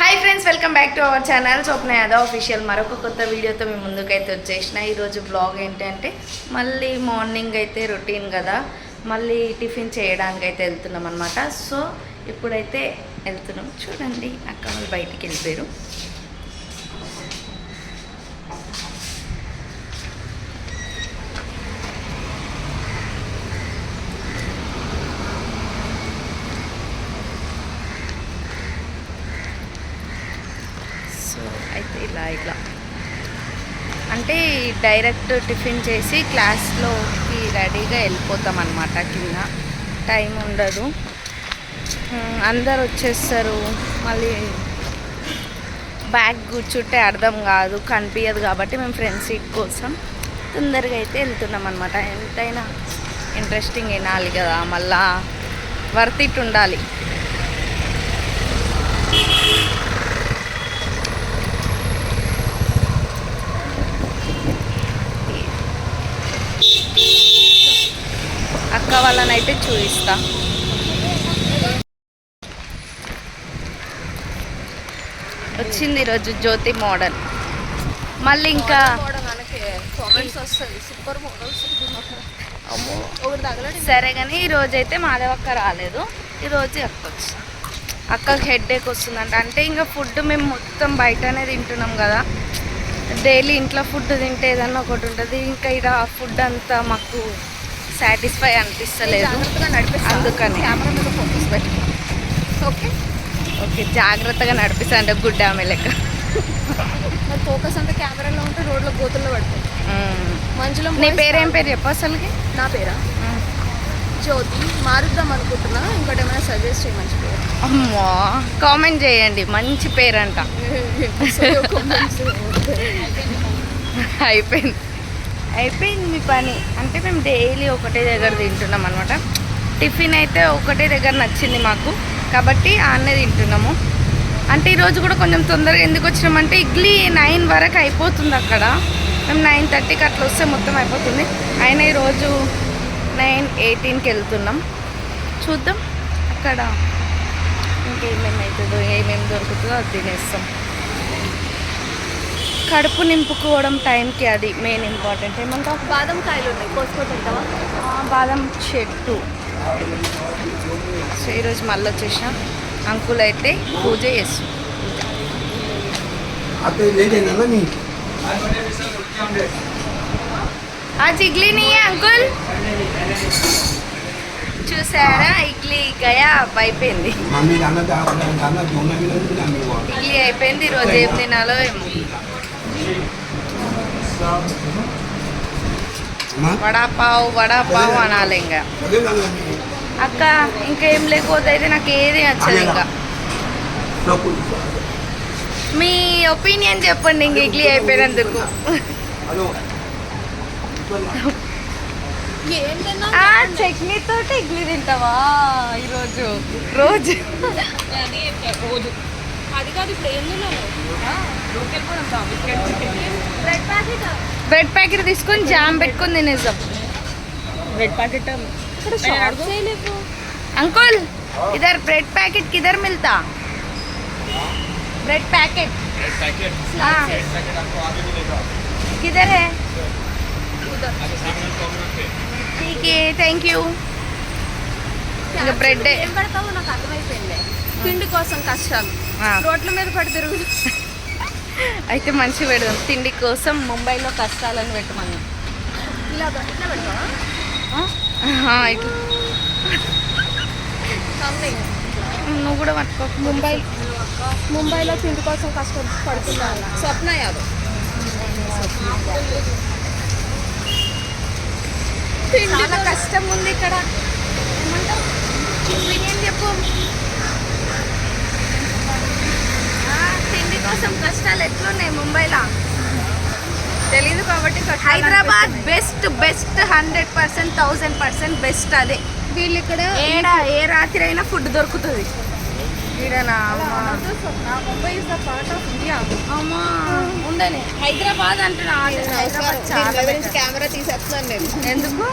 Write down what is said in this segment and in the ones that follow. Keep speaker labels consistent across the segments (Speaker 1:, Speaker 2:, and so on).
Speaker 1: Hi friends welcome back to our channel Swapna Yadav official మరొక కొత్త వీడియోతో మీ ముందుకైతే వచ్చేసిన ఈరోజు బ్లాగ్ ఏంటంటే మళ్ళీ మార్నింగ్ అయితే రొటీన్ కదా మళ్ళీ టిఫిన్ చేయడానికి అయితే వెళ్తున్నాం అనమాట సో ఇప్పుడైతే వెళ్తున్నాం చూడండి అక్క వాళ్ళు బయటికి వెళ్ళిపోయారు సో అయితే ఇలా ఇలా. అంటే డైరెక్ట్ టిఫిన్ చేసి క్లాస్లోకి రెడీగా వెళ్ళిపోతాం అనమాట కింద. టైం ఉండదు. అందరు వచ్చేస్తారు. మళ్ళీ బ్యాగ్ కూర్చుంటే అర్థం కాదు కనిపించదు కాబట్టి మేము ఫ్రెండ్స్ సీట్ కోసం తొందరగా అయితే వెళ్తున్నాం అనమాట ఎంతైనా ఇంట్రెస్టింగ్ వినాలి కదా మళ్ళా వర్త్ ఇట్ ఉండాలి అక్క వాళ్ళని అయితే చూపిస్తా. వచ్చింది ఈరోజు జ్యోతి మోడల్. మళ్ళీ ఇంకా
Speaker 2: వస్తుంది సూపర్
Speaker 1: సరే కానీ ఈరోజు అయితే మాధవక్క రాలేదు. ఈరోజు అక్క వచ్చింది అక్కకి హెడ్ ఏక్ వస్తుందంట. అంటే ఇంకా ఫుడ్ మేము మొత్తం బయటనే తింటున్నాం కదా. డైలీ ఇంట్లో ఫుడ్ తింటే ఏదన్నా ఒకటి ఉంటుంది. ఇంకా ఇక్కడ ఫుడ్ అంతా మాకు సాటిస్ఫై అనిపిస్తలేదు. అందుకని.
Speaker 2: కెమెరా మీద ఫోకస్ పెట్టుకో ఓకే?
Speaker 1: ఓకే జాగ్రత్తగా నడిపిస్తా అంటే గుడ్డ ఆమె లెక్క.
Speaker 2: మరి ఫోకస్ అంతా కెమెరాలో ఉంటే రోడ్లో గోతుల్లో పడుతుంది. మంచులో
Speaker 1: నీ పేరేం. పేరు చెప్పు అసలుకి?
Speaker 2: నా పేరా? జ్యోతి మారుద్దాం అనుకుంటున్నా. ఇంకోటి ఏమైనా సజెస్ట్ చేయ మంచి పేరు.
Speaker 1: అమ్మో కామెంట్ చేయండి. మంచి పేరంట. అయిపోయింది. అయిపోయింది మీ పని. అంటే మేము డైలీ ఒకటే దగ్గర తింటున్నాం అనమాట టిఫిన్ అయితే ఒకటే దగ్గర నచ్చింది మాకు. కాబట్టి ఆన్నే తింటున్నాము. అంటే ఈరోజు కూడా కొంచెం తొందరగా ఎందుకు వచ్చినామంటే ఇడ్లీ నైన్ వరకు అయిపోతుంది అక్కడ. మేము నైన్ థర్టీకి అట్లా వస్తే మొత్తం అయిపోతుంది. అయినా ఈరోజు నైన్ ఎయిటీన్కి వెళ్తున్నాం. చూద్దాం. అక్కడ ఇంకేమేమి అవుతుందో ఏమేమి దొరుకుతుందో అది తినేస్తాం. కడుపు నింపుకోవడం టైంకి అది మెయిన్ ఇంపార్టెంట్. ఏమంటావు?
Speaker 2: బాదం కాయలు ఉన్నాయి.
Speaker 1: కోసుకోవచ్చుంటావా బాదం చెట్టు. సో ఈరోజు మళ్ళీ వచ్చేసాం అంకుల్ అయితే పూజ చేస్తాం. ఆ చిగ్లీని అంకుల్. చూసారా? ఇడ్లీ గయా అయిపోయింది. ఇడ్లీ అయిపోయింది. ఈరోజు ఏం తినాలో ఏమో. వడాపావు వడాపావు అనాలి ఇంకా అక్క ఇంకేం లేకపోతే అయితే నాకు ఏది నచ్చదు ఇంకా. మీ ఒపీనియన్ చెప్పండి ఇంక ఇడ్లీ అయిపోయినందుకు. చట్నీ తోటి ఇడ్లీ తింటావా ఈరోజు? రోజు.
Speaker 2: రోజు అది కాదు ఇప్పుడు ఏం బ్రెడ్ ప్యాకెట్
Speaker 1: తీసుకొని జామ్ పెట్టుకొని తినేద్దాం
Speaker 2: బ్రెడ్ ప్యాకెట్ ఇక్కడ షార్ట్ చేయలేవు
Speaker 1: अंकुल इधर ब्रेड पैकेट किधर मिलता ब्रेड पैकेट हाँ किधर है ठीक है थैंक यू ఇంకా బ్రెడ్
Speaker 2: ఏం పెడతావో నాకు అర్థమైపోయింది తిండి కోసం కష్టాలు రోడ్ల మీద పడి తిరుగుతూ
Speaker 1: అయితే మంచి పెడదాం. తిండి కోసం ముంబైలో కష్టాలను
Speaker 2: ఇట్లా కమ్మింగ్
Speaker 1: నువ్వు కూడా పట్టుకో.
Speaker 2: ముంబై ముంబైలో తిండి కోసం కష్టపడుతున్నాను స్వప్న యాదవ్.
Speaker 1: కష్టం ఉంది ఇక్కడ. ఏమంటావు? చెప్పు ఆ, కోసం కష్టాలు ఎట్లున్నాయి ముంబైలో?
Speaker 2: తెలీదు కాబట్టి
Speaker 1: Hyderabad best best hundred percent thousand percent best అదే.
Speaker 2: వీళ్ళు ఇక్కడ
Speaker 1: ఏడ ఏ రాత్రి అయినా ఫుడ్ దొరుకుతుంది. ఉండని. హైదరాబాద్ అంటున్నా.
Speaker 2: కెమెరా తీసేస్తున్నాను నేను.
Speaker 1: ఎందుకు?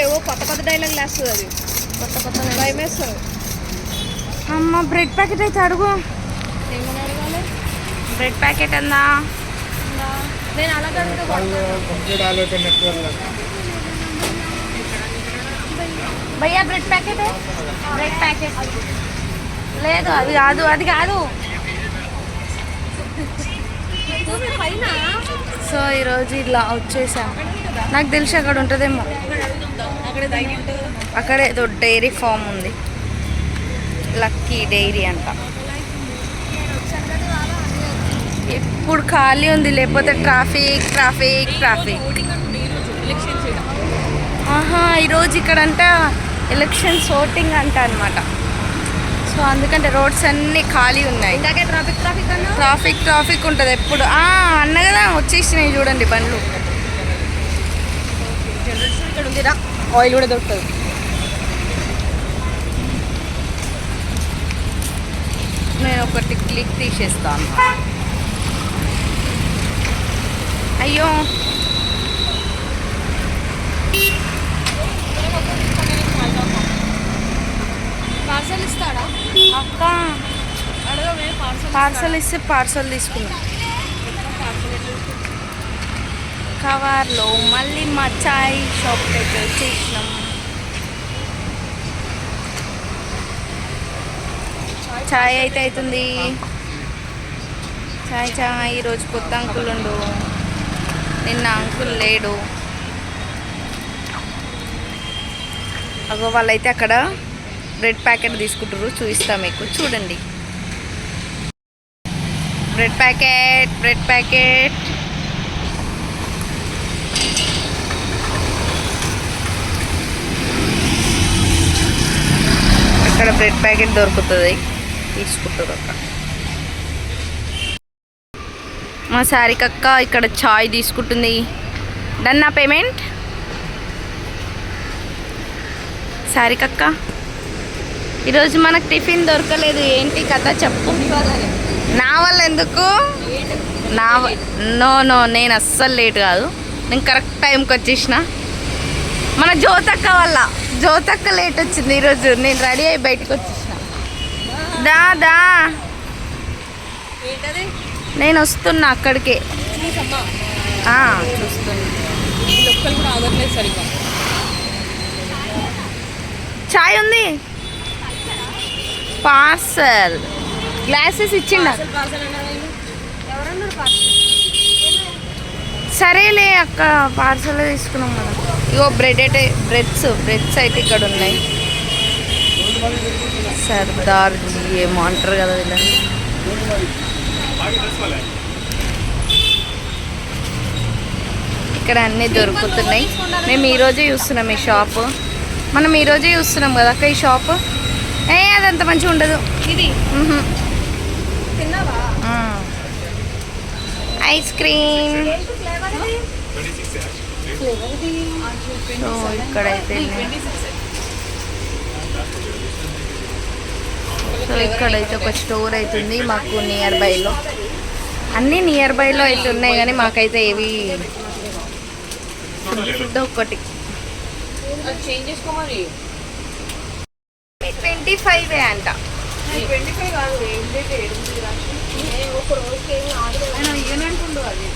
Speaker 2: ఏవో కొత్త కొత్త డైలాగ్ వేస్తుంది అది. కొత్త కొత్త భయం వేస్తారు
Speaker 1: అమ్మ బ్రెడ్ ప్యాకెట్ అయితే అడుగు. బ్రెడ్ ప్యాకెట్ అందా
Speaker 2: నేను అలా
Speaker 1: భయ్యా బ్రెడ్ ప్యాకెట్? Bread packet. లేదు అది కాదు అది కాదు.
Speaker 2: పైన?
Speaker 1: సో ఈరోజు ఇలా వచ్చేసాం. నాకు తెలిసి అక్కడ ఉంటుందేమో.
Speaker 2: అక్కడ
Speaker 1: అక్కడ ఏదో డైరీ ఫామ్ ఉంది. లక్కీ డైరీ అంట. ఇప్పుడు ఖాళీ ఉంది లేకపోతే ట్రాఫిక్ ట్రాఫిక్ ట్రాఫిక్. ఆహా ఈరోజు ఇక్కడంట ఎలక్షన్స్ ఓటింగ్ అంట అనమాట సో అందుకంటే రోడ్స్ అన్నీ ఖాళీ ఉన్నాయి.
Speaker 2: ట్రాఫిక్ ట్రాఫిక్
Speaker 1: ట్రాఫిక్ ట్రాఫిక్ ఉంటుంది ఎప్పుడు. అన్న కదా వచ్చేసినాయి చూడండి బండ్లు.
Speaker 2: జనరేషన్ ఇక్కడ ఉందిరా ఆయిల్ కూడా దొరుకుతుంది.
Speaker 1: నేను ఒకటి క్లిక్ తీసేస్తాను. అయ్యో.
Speaker 2: పార్సల్ ఇస్తాడా?
Speaker 1: అక్క.
Speaker 2: పార్సల్
Speaker 1: ఇస్తే పార్సల్ తీసుకుందాం. కవర్లో మళ్ళీ మా చాయ్ షాప్ దగ్గర వచ్చేసినాం చాయ్ అయితే అవుతుంది. చాయ్ చాయ్ ఈరోజు కొత్త అంకుల్ ఉండు నిన్న అంకుల్ లేడు. అగో వాళ్ళైతే అక్కడ బ్రెడ్ ప్యాకెట్ తీసుకుంటారు చూపిస్తా మీకు. చూడండి. Bread packet bread packet. అక్కడ బ్రెడ్ ప్యాకెట్ దొరుకుతుంది? తీసుకుంటారు అక్కడ. మా సారికక్క ఇక్కడ చాయ్ తీసుకుంటుంది. డన్ నా పేమెంట్ సారికక్క ఈరోజు మనకు టిఫిన్ దొరకలేదు. ఏంటి కథ చెప్పు? నా వల్ల ఎందుకు? నా నో నో నేను అస్సలు లేట్ కాదు. నేను కరెక్ట్ టైంకి వచ్చేసిన. మన జ్యోతక్క వల్ల. జ్యోతక్క లేట్ వచ్చింది ఈరోజు. నేను రెడీ అయ్యి బయటకు వచ్చేసిన. దా దా.
Speaker 2: ఏంటది?
Speaker 1: నేను వస్తున్నా అక్కడికే. చూస్తున్నా. చాయ్ ఉంది. పార్సల్. గ్లాసెస్ ఇచ్చిండ? సరేలే అక్క పార్సల్ తీసుకున్నాం మనం ఇగో బ్రెడ్ అయితే బ్రెడ్స్ బ్రెడ్స్ అయితే ఇక్కడ ఉన్నాయి. సర్దార్ జీ ఏమో అంటారు కదా వీళ్ళని. ఇక్కడ అన్నీ దొరుకుతున్నాయి. మేము ఈరోజే చూస్తున్నాం ఈ షాప్. మనం ఈరోజే చూస్తున్నాం కదా అక్క ఈ షాప్? ఏ అదంత మంచిగా ఉండదు.
Speaker 2: ఇది.
Speaker 1: Ice cream. సో ఇక్కడైతే సో ఇక్కడైతే ఒక స్టోర్ అవుతుంది మాకు నియర్ బైలో అన్నీ నియర్ బైలో అయితే ఉన్నాయి కానీ మాకైతే ఏవి ఫుడ్ ఫుడ్ ఒక్కటి
Speaker 2: అది చేంజ్ చేసుకోమని
Speaker 1: ట్వంటీ ఫైవ్ అంట
Speaker 2: ట్వంటీ ఫైవ్ కాదు ఏంటంటే ఎనిమిది రాసి ఒక రోజుకి ఏమి ఆర్డర్
Speaker 1: యూనియన్ ఉండు అది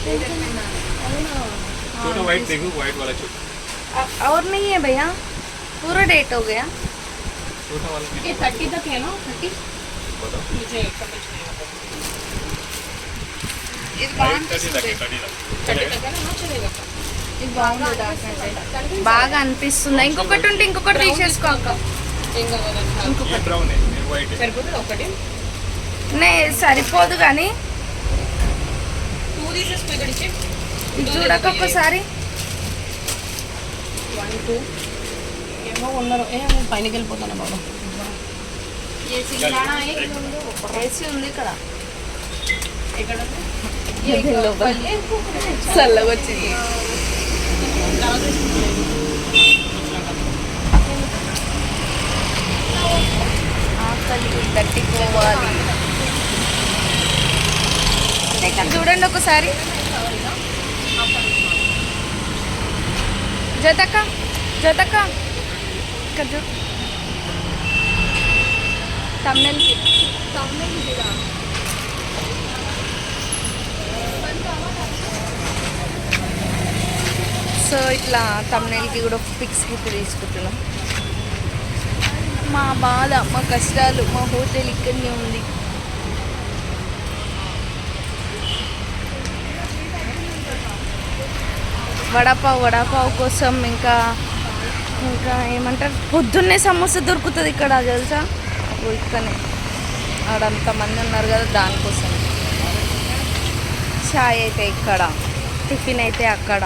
Speaker 3: छोटा व्हाइट देखो व्हाइट वाला छोटा
Speaker 1: और नहीं है भैया पूरा डेट हो गया
Speaker 3: छोटा वाला
Speaker 2: ये थर्टी तक है ना थर्टी
Speaker 3: बताओ
Speaker 2: मुझे समझ नहीं आता
Speaker 1: ఇది
Speaker 3: थर्टी तक है थर्टी तक
Speaker 2: थर्टी तक है ना हाँ, चलेगा
Speaker 1: ఇది బాగుంది దానికంటే. బాగా అనిపిస్తుంది ఇంకొకటి ఉంటే ఇంకొకటి తీసేసుకో అక్క
Speaker 2: ఏం కావాలి
Speaker 3: ये ब्राउन है ये व्हाइट है
Speaker 2: సరిపోతుంది ఒకటి
Speaker 1: నే సరిపోదు కానీ
Speaker 2: టూ తీసేసుకో ఇక్కడ ఇచ్చి
Speaker 1: ఇది చూడక ఒక్కసారి
Speaker 2: వన్ టూ ఏమో ఉన్నారు. ఏ నేను పైనకి వెళ్ళిపోతాను బాబా?
Speaker 1: ఏసీ ఉంది? ఇక్కడ.
Speaker 2: ఎక్కడ
Speaker 1: చల్లగా వచ్చింది తట్టుకోవాలి చూడండి ఒకసారి. జ్యోతక్క జ్యోతక్క ఇక్కడ చూ తమిళకి
Speaker 2: తమిళ
Speaker 1: సో ఇట్లా తమిళకి కూడా పిక్స్ గిట్ తీసుకుంటున్నాం. మా బాధ మా కష్టాలు మా హోటల్ ఇక్కడనే ఉంది. వడాపావ్ వడాపావ్ కోసం ఇంకా ఇంకా ఏమంటారు? పొద్దున్నే సమోసా దొరుకుతుంది ఇక్కడ తెలుసా? ఇక్కడనే ఆడంత మంది ఉన్నారు కదా దానికోసం. చాయ్ అయితే ఇక్కడ టిఫిన్ అయితే అక్కడ.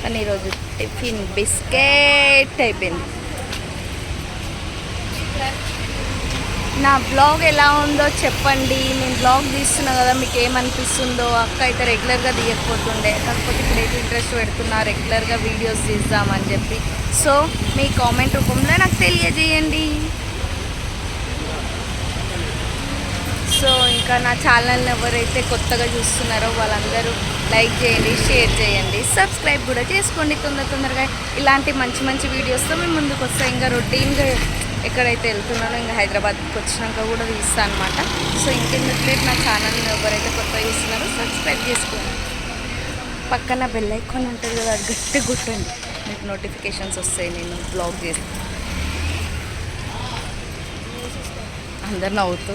Speaker 1: కానీ ఈరోజు టిఫిన్ బిస్కెట్ అయిపోయింది. నా బ్లాగ్ ఎలా ఉందో చెప్పండి. నేను బ్లాగ్ తీస్తున్నా కదా మీకు ఏమనిపిస్తుందో అక్క అయితే రెగ్యులర్గా తీయకపోతుండే. కాకపోతే ఇప్పుడైతే ఇంట్రెస్ట్ పెడుతున్నా రెగ్యులర్గా వీడియోస్ తీద్దామని చెప్పి. సో మీ కామెంట్ రూపంలో నాకు తెలియజేయండి. సో ఇంకా నా ఛానల్ని ఎవరైతే కొత్తగా చూస్తున్నారో వాళ్ళందరూ లైక్ చేయండి షేర్ చేయండి. సబ్స్క్రైబ్ కూడా చేసుకోండి తొందర తొందరగా. ఇలాంటి మంచి మంచి వీడియోస్తో మేము ముందుకు వస్తాం ఇంకా రొటీన్గా ఎక్కడైతే వెళ్తున్నానో ఇంకా హైదరాబాద్కి వచ్చినాక కూడా తీస్తాను అనమాట సో ఇంకెందుకు నా ఛానల్ని ఎవరైతే కొత్తగా చూస్తున్నారో సబ్స్క్రైబ్ చేసుకోండి. పక్కన బెల్ ఐకాన్ ఉంటుంది కదా అది గట్టి గుట్టండి మీకు నోటిఫికేషన్స్ వస్తాయి నేను బ్లాగ్ చేసి అందరు నవ్వుతూ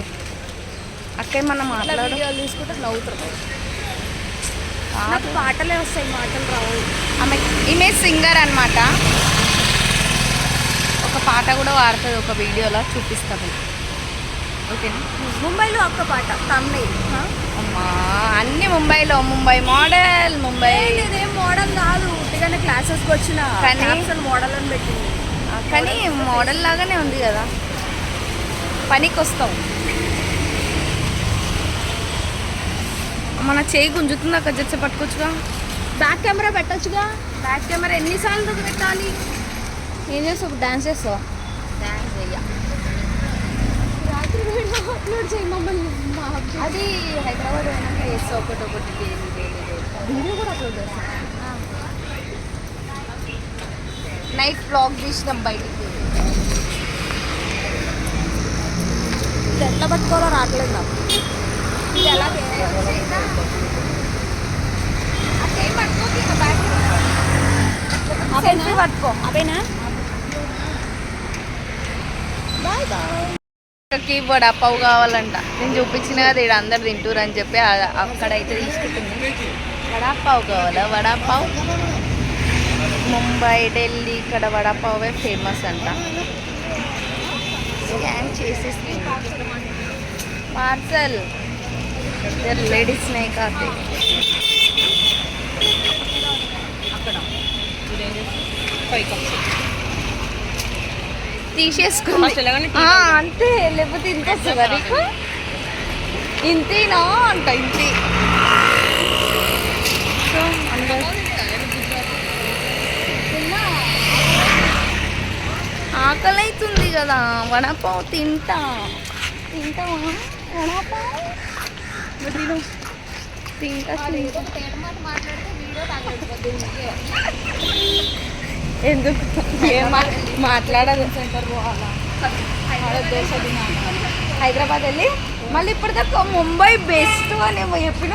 Speaker 1: అక్క ఏమన్నా
Speaker 2: ఇట్లా
Speaker 1: మాట్లాడు.
Speaker 2: నవ్వుతారు. నాకు పాటలే వస్తాయి మాటలు రావు.
Speaker 1: ఆమె ఈమె సింగర్ అన్నమాట. ఒక పాట కూడా వాడుతుంది ఒక వీడియోలో చూపిస్తాము ఓకేనా?
Speaker 2: ముంబైలో ఒక్క పాట తమిళ.
Speaker 1: అమ్మా అన్ని ముంబైలో. ముంబై మోడల్ ముంబై
Speaker 2: ఇదేం మోడల్ కాదు. ఉట్టిగానే క్లాసెస్కి వచ్చిన క్యాప్షన్ మోడల్ అని పెట్టింది.
Speaker 1: కానీ మోడల్ లాగానే ఉంది కదా. పనికి వస్తాం మన చేయి గుంజుతుంది? అక్కడ జెచ్చ పట్టుకోవచ్చుగా
Speaker 2: బ్యాక్ కెమెరా పెట్టొచ్చుగా. బ్యాక్ కెమెరా ఎన్నిసార్లు పెట్టాలి? ఏం చేస్తావు డాన్స్ చేస్తావా
Speaker 1: థ్యాంక్స్ అయ్యా
Speaker 2: రాత్రి వీడియో అప్లోడ్ చేయి మమ్మల్ని మా
Speaker 1: అది హైదరాబాద్ అయినాక వేస్తా ఒకటి ఒకటి డైలీ డైలీ
Speaker 2: వీడియో కూడా అప్లోడ్ చేస్తా
Speaker 1: నైట్ బ్లాగ్ తీసినాం బయటికి
Speaker 2: ఇది ఎట్లా పట్టుకోవాలో రావట్లేదు నాకు ఇది ఎలా
Speaker 1: సెల్ఫీ పట్టుకో
Speaker 2: అవేనా బాయ్ బాయ్
Speaker 1: కావాలంట. నేను చూపించిన కదా ఇక్కడ అందరు తింటురు అని చెప్పి అక్కడైతే తీసుకుంటుంది వడాపావు కావాలా? వడాపావ్? ముంబై ఢిల్లీ ఇక్కడ వడాపావే ఫేమస్ అంట. స్కాన్ చేసేసి. పార్సల్. ఇద్దరు లేడీస్ నే కాదు తీసేసుకుంది అంతే లేకపోతే ఇంత వస్తుందా నీకు ఇంతేనా అంట ఇంతే. ఆకలి అవుతుంది కదా వడపావు తింటా. తింటావా? వడపావు? తిను. తింటా ఎందుకు? ఏం మా-
Speaker 2: సెంటర్ పోవాలా
Speaker 1: దోశ హైదరాబాద్ వెళ్ళి మళ్ళీ ఇప్పటిదాకా ముంబై బెస్ట్ అనేమో చెప్పిన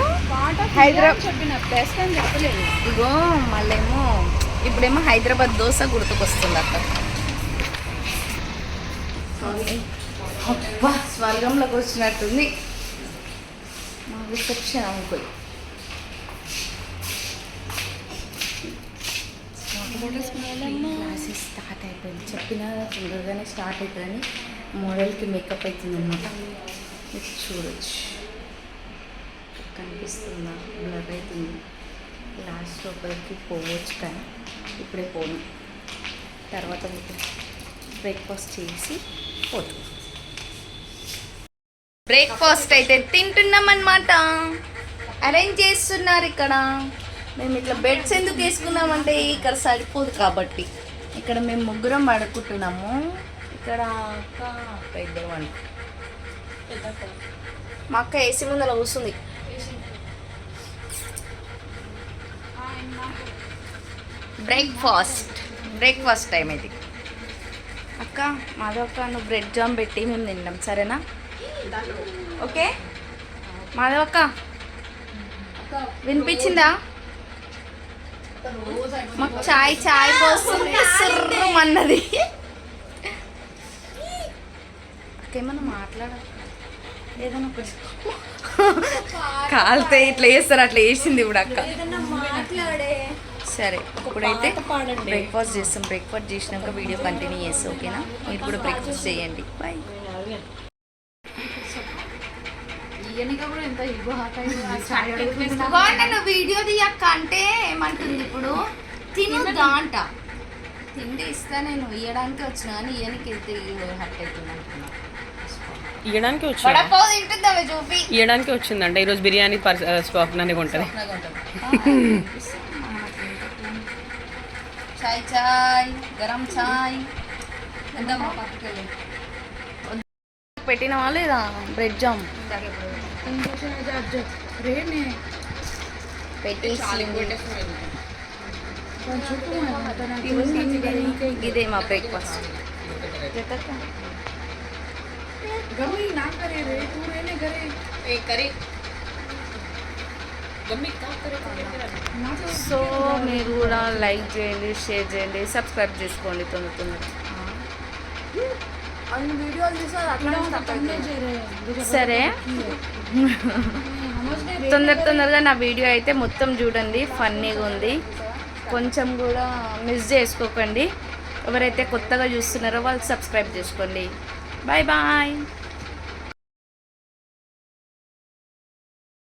Speaker 1: హైదరాబాద్
Speaker 2: చెప్పిన? బెస్ట్ అని చెప్పలేదు
Speaker 1: ఇగో మళ్ళేమో ఇప్పుడేమో హైదరాబాద్ దోశ గుర్తుకొస్తుంది అక్క అబ్బా స్వర్గంలోకి వచ్చినట్టుంది. మా రిసెప్షన్ అంకుల్ క్లాసెస్ స్టార్ట్ అయిపోయింది. చెప్పిన తొందరగానే స్టార్ట్ అవుతుందని మోడల్కి మేకప్ అవుతుంది అనమాట మీరు చూడొచ్చు. కనిపిస్తుందా? బ్లర్ అవుతుంది. లాస్ట్ లోపలికి పోవచ్చు కానీ ఇప్పుడే పోను. తర్వాత బ్రేక్ఫాస్ట్ చేసి పోతాం. బ్రేక్ఫాస్ట్ అయితే తింటున్నాం అనమాట అరేంజ్ చేస్తున్నారు ఇక్కడ. మేము ఇట్లా బెడ్స్ ఎందుకు వేసుకున్నామంటే ఇక్కడ సరిపోదు కాబట్టి. ఇక్కడ మేము ముగ్గురం పడుకుంటున్నాము. ఇక్కడ అక్క అక్క ఇద్దరు వంట మా అక్క ఏసీ ముందర కూర్చుంది. బ్రేక్ఫాస్ట్ బ్రేక్ఫాస్ట్ టైం ఇది. అక్క మాధవక్క నువ్వు బ్రెడ్ జామ్ పెట్టి మేము తిన్నాం సరేనా? ఓకే? మాధవక్క వినిపించిందా? మాకు చాయ్ చాయ్ పోస్తుంది సుర్రమన్నది అక్కేమన్నా మాట్లాడ ఏదైనా ఒకటి. కాలితే ఇట్లా చేస్తారు అట్లా వేసింది ఇప్పుడు అక్క. సరే ఇప్పుడైతే బ్రేక్ఫాస్ట్ చేస్తాం. బ్రేక్ఫాస్ట్ చేసినాక వీడియో కంటిన్యూ చేస్తాం ఓకేనా? మీరు కూడా బ్రేక్ఫాస్ట్ చేయండి. బాయ్ నన్ను వీడియో తీయక్క అంటే ఏమంటుంది ఇప్పుడు? తినుదా అంట తిండి ఇస్తా నేను ఇయ్యడానికి వచ్చిన కానీ ఇయ్యనికి వెళ్తే హట్ అవుతుంది అనుకున్నా.
Speaker 4: ఇవ్వడానికి వచ్చింది ఇవ్వడానికి వచ్చిందంట. ఈరోజు బిర్యానీ పర్ స్వప్నానికి ఉంటుంది
Speaker 1: చాయ్ చాయ్ గరం చాయ్. పక్కకెళ్ళి? పెట్టినవా లేదా? Bread jam? ఇదే మా బ్రేక్ఫాస్ట్ సో మీరు కూడా లైక్ చేయండి షేర్ చేయండి సబ్స్క్రైబ్ చేసుకోండి తొందర తొందర సరే తొందర తొందరగా నా వీడియో అయితే మొత్తం చూడండి ఫన్నీగా ఉంది. కొంచెం కూడా మిస్ చేసుకోకండి. ఎవరైతే కొత్తగా చూస్తున్నారో వాళ్ళు సబ్స్క్రైబ్ చేసుకోండి. Bye bye